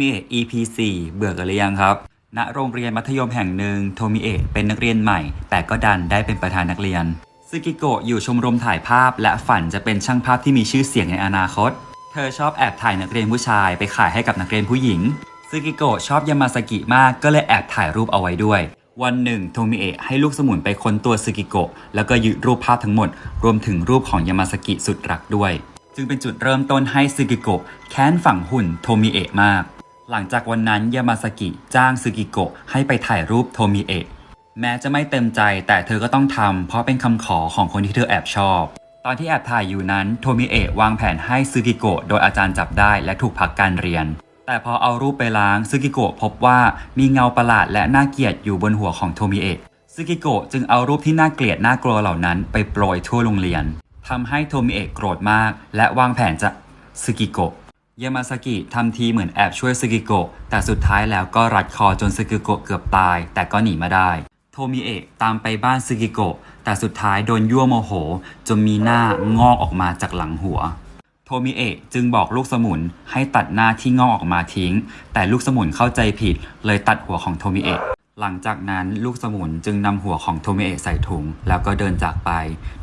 มิเอะ EP 4 เบื่อกันหรือยังครับ ณ โรงเรียนมัธยมแห่งหนึ่งโทมิเอะเป็นนักเรียนใหม่ แต่ก็ดันได้เป็นประธานนักเรียน ซึกิโกะอยู่ชมรมถ่ายภาพ และฝันจะเป็นช่างภาพที่มีชื่อเสียงในอนาคต เธอชอบแอบถ่ายนักเรียนผู้ชายไปขายให้กับนักเรียนผู้หญิง ซึกิโกะชอบยามาสกิมากก็เลยแอบถ่ายรูปเอาไว้ด้วย วันหนึ่งโทมิเอะให้ลูกสมุนไปค้นตัวซึกิโกะแล้วก็ยึดรูปภาพทั้งหมด รวมถึงรูปของยามาสกิสุดรักด้วยจึงเป็นจุดเริ่มต้นให้ซึกิโกะแค้นฝังหุ่นโทมิเอะมาก หลังจากวันนั้นยามาสกิจ้างซึกิโกะให้ไปถ่ายรูปโทมิเอะแม้จะไม่เต็มใจแต่เธอก็ต้องทำเพราะเป็นคำขอของคนที่เธอแอบชอบ ตอนที่แอบถ่ายอยู่นั้นโทมิเอะวางแผนให้ซึกิโกะโดยอาจารย์จับได้และถูกพักการเรียน แต่พอเอารูปไปล้างซึกิโกะพบว่ามีเงาประหลาดและน่าเกลียดอยู่บนหัวของโทมิเอะซึกิโกะจึงเอารูปที่น่าเกลียดน่ากลัวเหล่านั้นไปโปรยทั่วโรงเรียนทำให้โทมิเอะโกรธมาก และวางแผนจะซึกิโกะ ยามาสกิทำทีเหมือนแอบช่วยซึกิโกะแต่สุดท้ายแล้วก็รัดคอจนซึกิโกะเกือบตาย แต่ก็หนีมาได้ โทมิเอะตามไปบ้านซึกิโกะแต่สุดท้ายโดนยั่วโมโห จนมีหน้างอกออกมาจากหลังหัว โทมิเอะจึงบอกลูกสมุนให้ตัดหน้าที่งอกออกมาทิ้ง แต่ลูกสมุนเข้าใจผิด เลยตัดหัวของโทมิเอะหลังจากนั้นลูกสมุนจึงนำหัวของโทมิเอะใส่ถุง แล้วก็เดินจากไป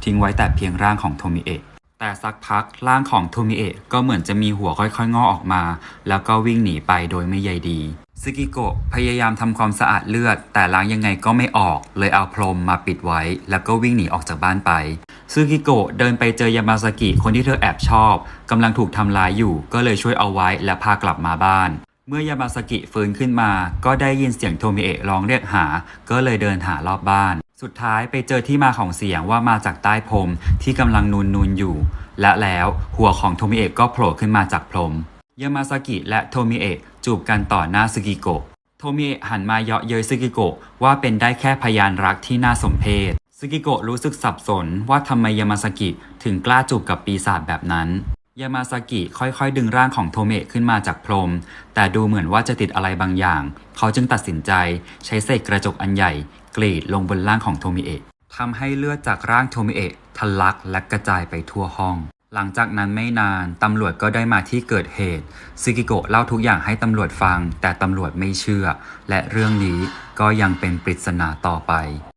ทิ้งไว้แต่เพียงร่างของโทมิเอะ แต่สักพักร่างของโทมิเอะก็เหมือนจะมีหัวค่อยๆงอกออกมา แล้วก็วิ่งหนีไปโดยไม่ใยดีซึกิโกะพยายามทำความสะอาดเลือด แต่ล้างยังไงก็ไม่ออก เลยเอาพรมมาปิดไว้ แล้วก็วิ่งหนีออกจากบ้านไปซึกิโกะเดินไปเจอยามาสกิคนที่เธอแอบชอบกำลังถูกทำร้ายอยู่ ก็เลยช่วยเอาไว้และพากลับมาบ้าน เมื่อยามาสกิฟื้นขึ้นมา ก็ได้ยินเสียงโทมิเอะร้องเรียกหา ก็เลยเดินหารอบบ้าน สุดท้ายไปเจอที่มาของเสียงว่ามาจากใต้พรมที่กำลังนูนนูนอยู่ และแล้วหัวของโทมิเอะก็โผล่ขึ้นมาจากพรมยามาสกิและโทมิเอะจูบกันต่อหน้าซึกิโกะโทมิเอะหันมาเยาะเย้ยซึกิโกะว่าเป็นได้แค่พยานรักที่น่าสมเพชซึกิโกะรู้สึกสับสนว่าทำไมยามาสกิถึงกล้าจูบกับปีศาจแบบนั้น ยามาสกิค่อยๆ ดึงร่างของโทเอะขึ้นมาจากพรม แต่ดูเหมือนว่าจะติดอะไรบางอย่าง เขาจึงตัดสินใจใช้เศษกระจกอันใหญ่ กรีดลงบนร่างของโทมิเอะทำให้เลือดจากร่างโทมิเอะทะลักและกระจายไปทั่วห้อง หลังจากนั้นไม่นาน ตำรวจก็ได้มาที่เกิดเหตุซึกิโกะเล่าทุกอย่างให้ตำรวจฟัง แต่ตำรวจไม่เชื่อ และเรื่องนี้ก็ยังเป็นปริศนาต่อไป